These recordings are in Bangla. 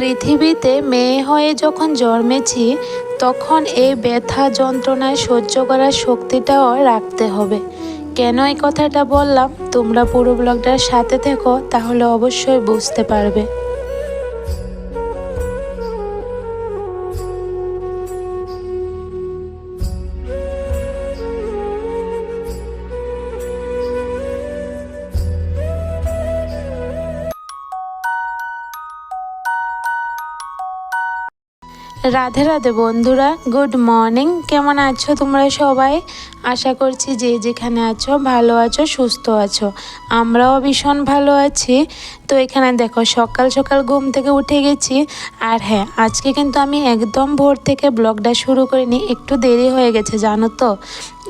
পৃথিবীতে মেয়ে হয়ে যখন জন্মেছি, তখন এই ব্যথা যন্ত্রণায় সহ্য করার শক্তিটাও রাখতে হবে। কেন এই কথাটা বললাম? তোমরা পুরো ব্লগটার সাথে থেকো, তাহলে অবশ্যই বুঝতে পারবে। রাধে রাধে বন্ধুরা, গুড মর্নিং। কেমন আছো তোমরা সবাই? আশা করছি যে যেখানে আছো ভালো আছো, সুস্থ আছো। আমরাও ভীষণ ভালো আছি। তো এখানে দেখো, সকাল সকাল ঘুম থেকে উঠে গেছি। আর হ্যাঁ আজকে কিন্তু আমি একদম ভোর থেকে ব্লগটা শুরু করিনি, একটু দেরি হয়ে গেছে, জানো তো?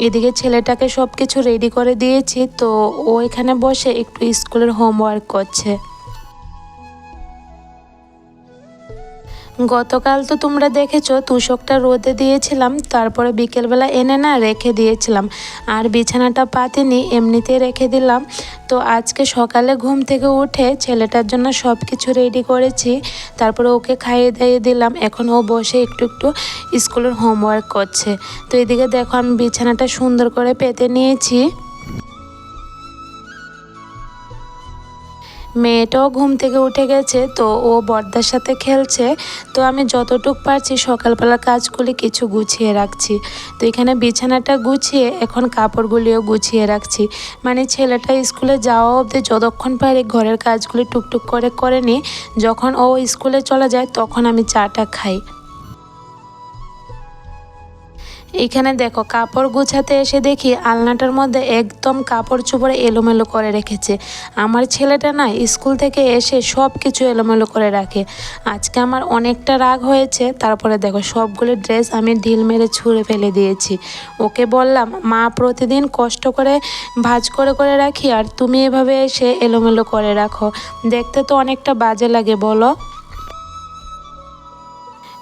এদিকে ছেলেটাকে সব কিছু রেডি করে দিয়েছি, তো ও এখানে বসে একটু স্কুলের হোমওয়ার্ক করছে। গতকাল তো তোমরা দেখেছ, তুষকটা রোদে দিয়েছিলাম, তারপরে বিকেলবেলা এনে না রেখে দিয়েছিলাম। আর বিছানাটা পাতিনি, এমনিতেই রেখে দিলাম। তো আজকে সকালে ঘুম থেকে উঠে ছেলেটার জন্য সব কিছু রেডি করেছি, তারপরে ওকে খাইয়ে দাইয়ে দিলাম। এখন ও বসে একটু একটু স্কুলের হোমওয়ার্ক করছে। তো এদিকে দেখো আমি বিছানাটা সুন্দর করে পেতে নিয়েছি। মেয়েটাও ঘুম থেকে উঠে গেছে, তো ও বর্দার সাথে খেলছে। তো আমি যতটুক পারছি সকালবেলা কাজগুলি কিছু গুছিয়ে রাখছি। তো এখানে বিছানাটা গুছিয়ে এখন কাপড়গুলিও গুছিয়ে রাখছি। মানে ছেলেটা স্কুলে যাওয়া অবধি যতক্ষণ পারি ঘরের কাজগুলি টুকটুক করে করে নিই যখন ও স্কুলে চলে যায় তখন আমি চাটা খাই। এখানে দেখো, কাপড় গুছাতে এসে দেখি আলনাটার মধ্যে একদম কাপড় চোপড়ে এলোমেলো করে রেখেছে। আমার ছেলেটা না স্কুল থেকে এসে সব কিছু এলোমেলো করে রাখে। আজকে আমার অনেকটা রাগ হয়েছে, তারপরে দেখো সবগুলো ড্রেস আমি ঢিল মেরে ছুঁড়ে ফেলে দিয়েছি। ওকে বললাম, মা, প্রতিদিন কষ্ট করে ভাজ করে করে রাখি আর তুমি এভাবে এসে এলোমেলো করে রাখো। দেখতে তো অনেকটা বাজে লাগে, বলো।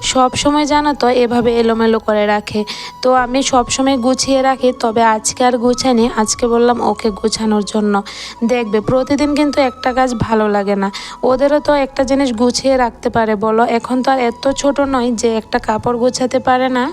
সব সময় জানো তো, এভাবে এলোমেলো করে রাখে। তো আমি সব সময় গুছিয়ে রাখি, তবে আজকে আর গুছানি আজকে বললাম ওকে গুছানোর জন্য। দেখবে, প্রতিদিন কিন্তু একটা কাজ ভালো লাগে না। ওদেরও তো একটা জিনিস গুছিয়ে রাখতে পারে, বলো। এখন তো আর এত ছোট নয় যে একটা কাপড় গুছাতে পারে না।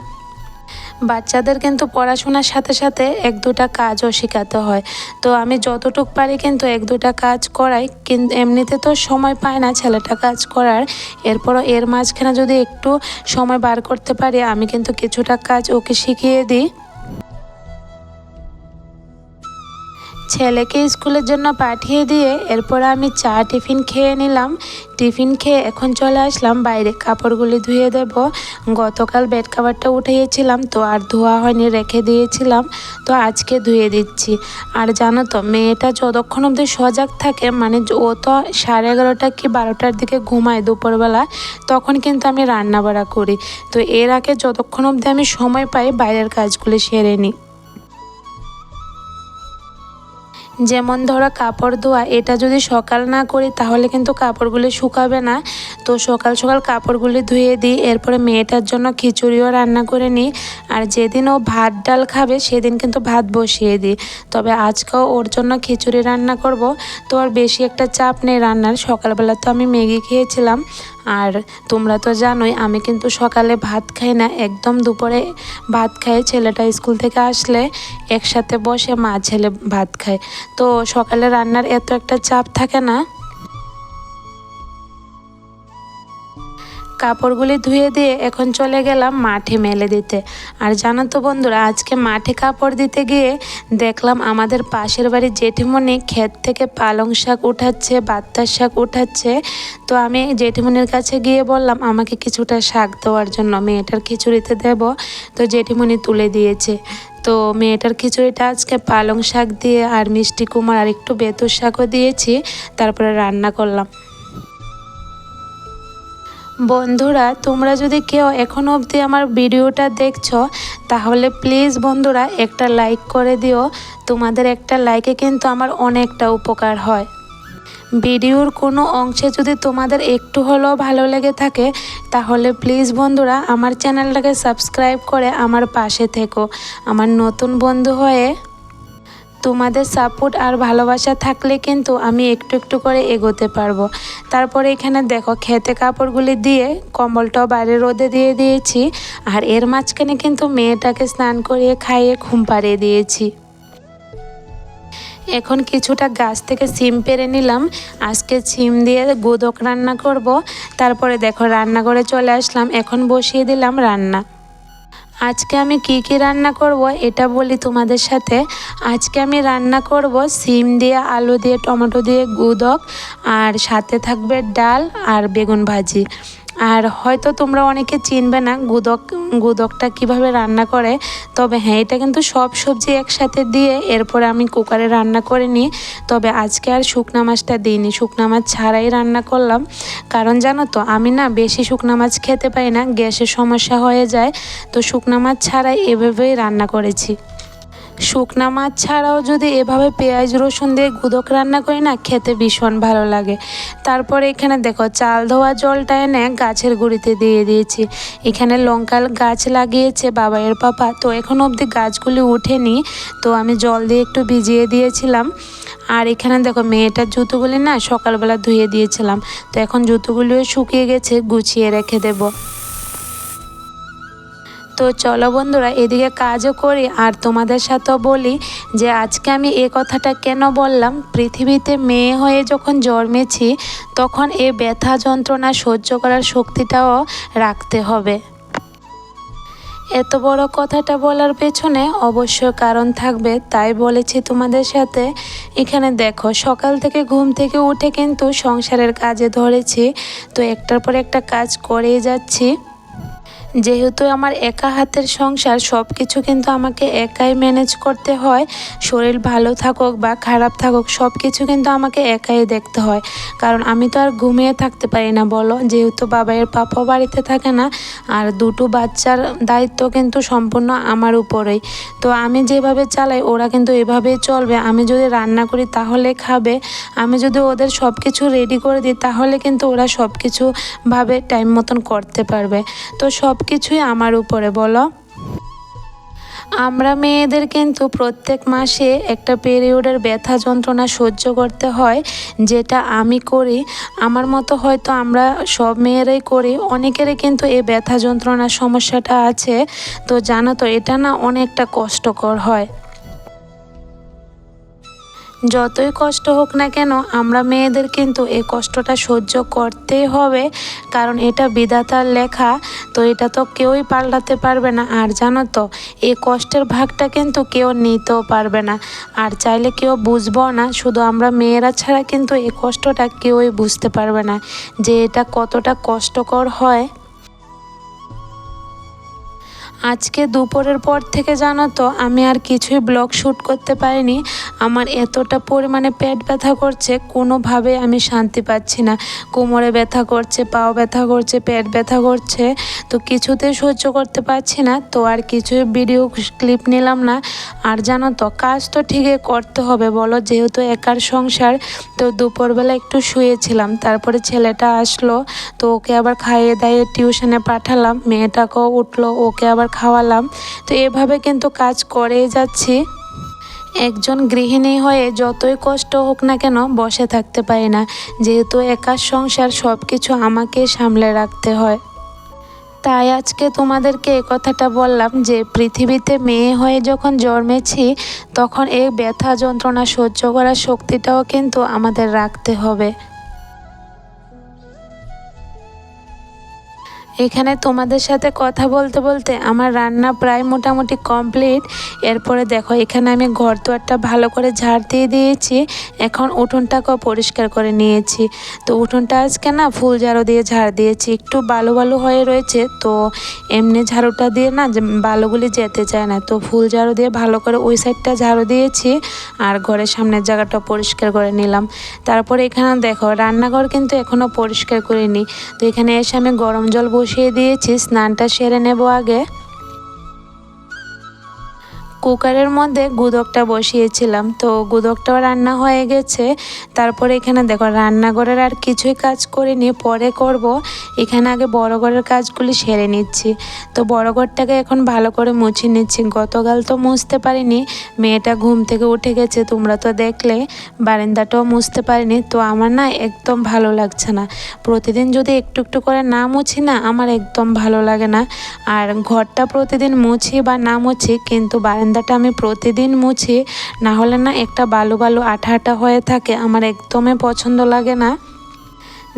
বাচ্চাদের কিন্তু পড়াশোনার সাথে সাথে এক দুটা কাজও শেখাতে হয়। তো আমি যতটুক পারি কিন্তু এক দুটা কাজ করাই, কিন্তু এমনিতে তো সময় পায় না ছেলেটা কাজ করার। এরপরও এর মাঝখানে যদি একটু সময় বার করতে পারি, আমি কিন্তু কিছুটা কাজ ওকে শিখিয়ে দিই। ছেলেকে স্কুলের জন্য পাঠিয়ে দিয়ে এরপর আমি চা টিফিন খেয়ে নিলাম। টিফিন খেয়ে এখন চলে আসলাম, বাইরে কাপড়গুলি ধুয়ে দেব। গতকাল বেড কাভারটা উঠিয়েছিলাম, তো আর ধোয়া হয়নি, রেখে দিয়েছিলাম। তো আজকে ধুয়ে দিচ্ছি। আর জানো তো, মেয়েটা যতক্ষণ অবধি সজাগ থাকে মানে ও তো সাড়ে এগারোটা কি বারোটার দিকে ঘুমায় দুপুরবেলা, তখন কিন্তু আমি রান্না বাড়া করি। তো এর আগে যতক্ষণ অবধি আমি সময় পাই, বাইরের কাজগুলি সেরে নিই। যেমন ধরো কাপড় ধোয়া, এটা যদি সকাল না করি তাহলে কিন্তু কাপড়গুলি শুকাবে না। তো সকাল সকাল কাপড়গুলি ধুয়ে দিই, এরপরে মেয়েটার জন্য খিচুড়িও রান্না করে নিই। আর যেদিন ও ভাত ডাল খাবে সেদিন কিন্তু ভাত বসিয়ে দিই। তবে আজকেও ওর জন্য খিচুড়ি রান্না করব। তো আর বেশি একটা চাপ নেই রান্নার, সকালবেলা তো আমি ম্যাগি খেয়েছিলাম। আর তোমরা তো জানোই, আমি কিন্তু সকালে ভাত খাই না, একদম দুপুরে ভাত খাই। ছেলেটা স্কুল থেকে আসলে একসাথে বসে মা ছেলে ভাত খায়। তো সকালে রান্নার এত একটা চাপ থাকে না? কাপড়গুলি ধুয়ে দিয়ে এখন চলে গেলাম মাঠে মেলে দিতে। আর জানো তো বন্ধুরা, আজকে মাঠে কাপড় দিতে গিয়ে দেখলাম আমাদের পাশের বাড়ির জেঠিমণি ক্ষেত থেকে পালং শাক উঠাচ্ছে বাত্তার শাক উঠাচ্ছে। তো আমি জেঠিমণির কাছে গিয়ে বললাম, আমাকে কিছুটা শাক দেওয়ার জন্য, মেয়েটার খিচুড়িতে দেব। তো জেঠিমণি তুলে দিয়েছে। তো মেয়েটার খিচুড়িটা আজকে পালং শাক দিয়ে আর মিষ্টি কুমার আর একটু বেতুর শাকও দিয়েছি, তারপরে রান্না করলাম। বন্ধুরা, তোমরা যদি কেউ এখনও অবধি আমার ভিডিওটা দেখছ, তাহলে প্লিজ বন্ধুরা একটা লাইক করে দিও। তোমাদের একটা লাইকে কিন্তু আমার অনেকটা উপকার হয়। ভিডিওর কোনো অংশে যদি তোমাদের একটু হলেও ভালো লেগে থাকে, তাহলে প্লিজ বন্ধুরা আমার চ্যানেলটাকে সাবস্ক্রাইব করে আমার পাশে থেকো। আমার নতুন বন্ধু হয়ে তোমাদের সাপোর্ট আর ভালোবাসা থাকলে কিন্তু আমি একটু একটু করে এগোতে পারব। তারপরে এখানে দেখো খেতে কাপড়গুলি দিয়ে কম্বলটাও বাইরে রোদে দিয়ে দিয়েছি, আর এর মাঝখানে কিন্তু মেয়েটাকে স্নান করিয়ে খাইয়ে ঘুম পাড়িয়ে দিয়েছি। এখন কিছুটা গাছ থেকে সিম পেরে নিলাম, আজকে সিম দিয়ে গোদক রান্না করব, তারপরে দেখো রান্না করে চলে আসলাম, এখন বসিয়ে দিলাম রান্না। আজকে আমি কি কি রান্না করব এটা বলি তোমাদের সাথে। আজকে আমি রান্না করব সিম দিয়ে আলু দিয়ে, টমেটো দিয়ে গুদক আর সাথে থাকবে ডাল আর বেগুন ভাজি। আর হয়তো তোমরা অনেকে চিনবে না গুদক, গুদকটা কীভাবে রান্না করে। তবে হ্যাঁ এটা কিন্তু সব সবজি একসাথে দিয়ে এরপরে আমি কুকারে রান্না করে নিই। তবে আজকে আর শুকনা মাছটা দিইনি। শুকনা মাছ ছাড়াই রান্না করলাম। কারণ জানো তো, আমি না বেশি শুকনা মাছ খেতে পাই না, গ্যাসের সমস্যা হয়ে যায়। তো শুকনা মাছ ছাড়াই এভাবেই রান্না করেছি। শুকনা মাছ ছাড়াও যদি এভাবে পেঁয়াজ, রসুন দিয়ে গুদক রান্না করি না, খেতে ভীষণ ভালো লাগে। তারপরে এখানে দেখো, চাল ধোয়া জলটা এনে গাছের গুঁড়িতে দিয়ে দিয়েছি। এখানে লঙ্কা গাছ লাগিয়েছে বাবাইয়ের পাপা। তো এখন অবধি গাছগুলি উঠেনি, তো আমি জল দিয়ে একটু ভিজিয়ে দিয়েছিলাম। আর এখানে দেখো মেয়েটার জুতোগুলি না সকালবেলা ধুয়ে দিয়েছিলাম। তো এখন জুতোগুলিও শুকিয়ে গেছে, গুছিয়ে রেখে দেবো। তো চলো বন্ধুরা, এদিকে কাজও করি, আর তোমাদের সাথেও বলি যে আজকে আমি এ কথাটা কেন বললাম? পৃথিবীতে মেয়ে হয়ে যখন জন্মেছি, তখন এ ব্যথা যন্ত্রণা সহ্য করার শক্তিটাও রাখতে হবে। এত বড় কথাটা বলার পেছনে অবশ্য কারণ থাকবে, তাই বলেছি তোমাদের সাথে। এখানে দেখো, সকাল থেকে ঘুম থেকে উঠে কিন্তু সংসারের কাজে ধরেছি, তো একটার পর একটা কাজ করেই যাচ্ছি। যেহেতু আমার একা হাতের সংসার সব কিছু কিন্তু আমাকে একাই ম্যানেজ করতে হয়। শরীর ভালো থাকুক বা খারাপ থাকুক সব কিছু কিন্তু আমাকে একাই দেখতে হয়। কারণ আমি তো আর ঘুমিয়ে থাকতে পারি না, বলো? যেহেতু বাবাইয়ের পাপা বাড়িতে থাকে না, আর দুটো বাচ্চার দায়িত্ব কিন্তু সম্পূর্ণ আমার উপরেই। তো আমি যেভাবে চালাই, ওরা কিন্তু এভাবেই চলবে। আমি যদি রান্না করি, তাহলে খাবে। আমি যদি ওদের সব কিছু রেডি করে দিই, তাহলে কিন্তু ওরা সব কিছু ভাবে টাইম মতন করতে পারবে। তো সব কিছুই আমার উপরে, বলো। আমরা মেয়েদের কিন্তু প্রত্যেক মাসে একটা পিরিয়ডের ব্যথা যন্ত্রণা সহ্য করতে হয়, যেটা আমি করি। আমার মতো হয়তো আমরা সব মেয়েরাই করি, অনেকেরই কিন্তু এই ব্যথা যন্ত্রণার সমস্যাটা আছে। তো জানো তো, এটা না অনেকটা কষ্টকর হয়। যতই কষ্ট হোক না কেন, আমরা মেয়েদের কিন্তু এই কষ্টটা সহ্য করতেই হবে, কারণ এটা বিধাতার লেখা, তো এটা তো কেউই পাল্টাতে পারবে না। আর জানো তো, এই কষ্টের ভাগটা কিন্তু কেউ নিতেও পারবে না। আর চাইলে কেউ বুঝব না, শুধু আমরা মেয়েরা ছাড়া কিন্তু এই কষ্টটা কেউই বুঝতে পারবে না যে এটা কতটা কষ্টকর হয়। আজকে দুপুরের পর থেকে জানো তো, আমি আর কিছুই ব্লগ শ্যুট করতে পারিনি। আমার এতটা পরিমাণে পেট ব্যথা করছে কোনোভাবে আমি শান্তি পাচ্ছি না। কোমরে ব্যথা করছে, পাও ব্যথা করছে, পেট ব্যথা করছে, তো কিছুতে সহ্য করতে পারছি না, তো আর কিছুই ভিডিও ক্লিপ নিলাম না। আর জানো তো, কাজ তো ঠিকই করতে হবে, বলো যেহেতু একার সংসার, তো দুপুরবেলা একটু শুয়েছিলাম, তারপরে ছেলেটা আসলো, তো ওকে আবার খাইয়ে দাইয়ে টিউশনে পাঠালাম, মেয়েটাকেও উঠল, ওকে আবার খাওয়ালাম। তো এভাবে কিন্তু কাজ করেই যাচ্ছি। একজন গৃহিণী হয়ে যতই কষ্ট হোক না কেন বসে থাকতে পারি না। যেহেতু একার সংসার সব কিছু আমাকে সামলে রাখতে হয়। তাই আজকে তোমাদেরকে এ কথাটা বললাম যে, পৃথিবীতে মেয়ে হয়ে যখন জন্মেছি, তখন এই ব্যথা যন্ত্রণা সহ্য করার শক্তিটাও কিন্তু আমাদের রাখতে হবে। এখানে তোমাদের সাথে কথা বলতে বলতে আমার রান্না প্রায় মোটামুটি কমপ্লিট। এরপরে দেখো, এখানে আমি ঘর দুয়ারটা ভালো করে ঝাড় দিয়ে দিয়েছি। এখন উঠোনটাকেও পরিষ্কার করে নিয়েছি। তো উঠোনটা আজকে না ফুল ঝাড়ু দিয়ে ঝাড় দিয়েছি। একটু বালু বালু হয়ে রয়েছে, তো এমনি ঝাড়ুটা দিয়ে না বালুগুলি যেতে চায় না। তো ফুল ঝাড়ু দিয়ে ভালো করে ওই সাইডটা ঝাড়ু দিয়েছি আর ঘরের সামনের জায়গাটা পরিষ্কার করে নিলাম। তারপরে এখানে দেখো, রান্নাঘর কিন্তু এখনও পরিষ্কার করিনি। তো এখানে এসে আমি গরম জল বসিয়ে দিয়েছি স্নানটা সেরে নেব আগে। কুকারের মধ্যে গুদকটা বসিয়েছিলাম। তো গুদকটাও রান্না হয়ে গেছে। তারপরে এখানে দেখো, রান্নাঘরের আর কিছুই কাজ করিনি। পরে করব। এখানে আগে বড় ঘরের কাজগুলি সেরে নিচ্ছি। তো বড় ঘরটাকে এখন ভালো করে মুছে নিচ্ছি। গতকাল তো মুছতে পারিনি। মেয়েটা ঘুম থেকে উঠে গেছে, তোমরা তো দেখলে। বারান্দাটাও মুছতে পারিনি। তো আমার না একদম ভালো লাগছে না। প্রতিদিন যদি একটু একটু করে না মুছি না, আমার একদম ভালো লাগে না। আর ঘরটা প্রতিদিন মুছি বা না মুছি, কিন্তু বারান্দাটা আমি প্রতিদিন মুছি না হলে না একটা বালু বালু আঠা আঠা হয়ে থাকে, আমার একদমই পছন্দ লাগে না।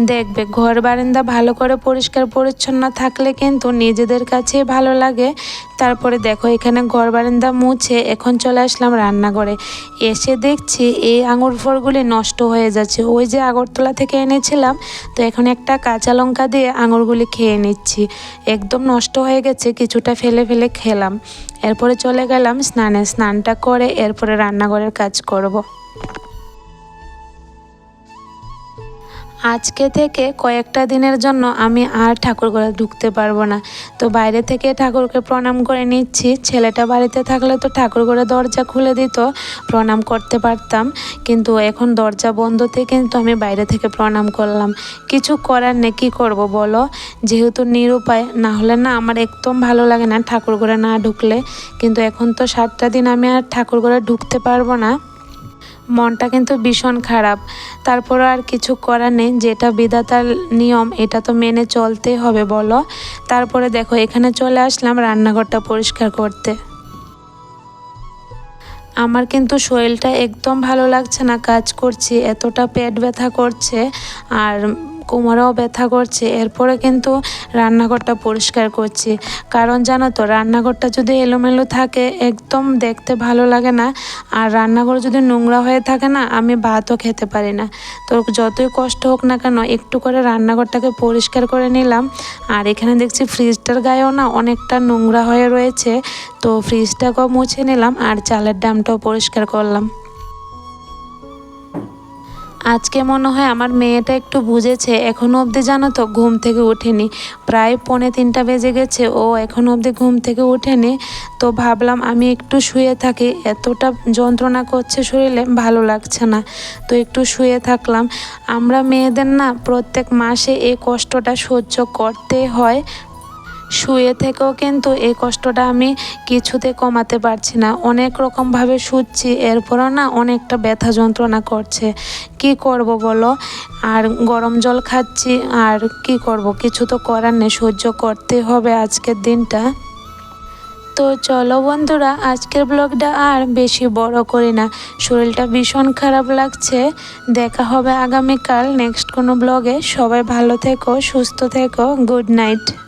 দেখবে, ঘর বারান্দা ভালো করে পরিষ্কার, পরিচ্ছন্ন থাকলে কিন্তু নিজেদের কাছেই ভালো লাগে। তারপরে দেখো, এখানে ঘর বারান্দা মুছে এখন চলে আসলাম রান্নাঘরে। এসে দেখছি এই আঙুর ফলগুলি নষ্ট হয়ে যাচ্ছে। ওই যে আগরতলা থেকে এনেছিলাম, তো এখন একটা কাঁচা লঙ্কা দিয়ে আঙুরগুলি খেয়ে নিচ্ছি। একদম নষ্ট হয়ে গেছে, কিছুটা ফেলে ফেলে খেলাম। এরপরে চলে গেলাম স্নানে। স্নানটা করে এরপরে রান্নাঘরের কাজ করব। আজকে থেকে কয়েকটা দিনের জন্য আমি আর ঠাকুর ঘরে ঢুকতে পারব না। তো বাইরে থেকে ঠাকুরকে প্রণাম করে নিচ্ছি। ছেলেটা বাড়িতে থাকলে তো ঠাকুর ঘরে দরজা খুলে দিত, প্রণাম করতে পারতাম। কিন্তু এখন দরজা বন্ধতে কিন্তু আমি বাইরে থেকে প্রণাম করলাম। কিছু করার নেই, কী করব বলো? যেহেতু নিরুপায়, না হলে না আমার একদম ভালো লাগে না ঠাকুর ঘরে না ঢুকলে। কিন্তু এখন তো সাতটা দিন আমি আর ঠাকুর ঘরে ঢুকতে পারব না। মনটা কিন্তু ভীষণ খারাপ। তারপর আর কিছু করার নেই, যেটা বিধাতার নিয়ম, এটা তো মেনে চলতে হবে বলো। তারপরে দেখো, এখানে চলে আসলাম রান্নাঘরটা পরিষ্কার করতে। আমার কিন্তু শরীরটা একদম ভালো লাগছে না, কাজ করছি, এতটা পেট ব্যথা করছে। আর কোমরেও ব্যথা করছে এরপরে কিন্তু রান্নাঘরটা পরিষ্কার করছি। কারণ জানো তো, রান্নাঘরটা যদি এলোমেলো থাকে, একদম দেখতে ভালো লাগে না। আর রান্নাঘর যদি নোংরা হয়ে থাকে না, আমি ভাতও খেতে পারি না। তো যতই কষ্ট হোক না কেন, একটু করে রান্নাঘরটাকে পরিষ্কার করে নিলাম। আর এখানে দেখছি ফ্রিজটার গায়েও না অনেকটা নোংরা হয়ে রয়েছে। তো ফ্রিজটাকেও মুছে নিলাম, আর চালের ডামটাও পরিষ্কার করলাম। আজকে মনে হয় আমার মেয়েটা একটু বুঝেছে এখনও অবধি জানো তো ঘুম থেকে ওঠেনি। প্রায় পৌনে তিনটা বেজে গেছে, ও এখনও অবধি ঘুম থেকে ওঠেনি। তো ভাবলাম আমি একটু শুয়ে থাকি, এতটা যন্ত্রণা করছে শরীরে, ভালো লাগছে না। তো একটু শুয়ে থাকলাম। আমরা মেয়েদের না প্রত্যেক মাসে এই কষ্টটা সহ্য করতে হয়। শুয়ে থেকেও কিন্তু এই কষ্টটা আমি কিছুতে কমাতে পারছি না। অনেক রকমভাবে শুচ্ছি, এরপরও না অনেকটা ব্যথা যন্ত্রণা করছে। কি করব বলো? আর গরম জল খাচ্ছি, আর কি করব? কিছু তো করার নেই, সহ্য করতে হবে আজকের দিনটা। তো চলো বন্ধুরা, আজকের ব্লগটা আর বেশি বড় করি না। শরীরটা ভীষণ খারাপ লাগছে। দেখা হবে আগামীকাল নেক্সট কোনো ব্লগে। সবাই ভালো থেকো, সুস্থ থেকো, গুড নাইট।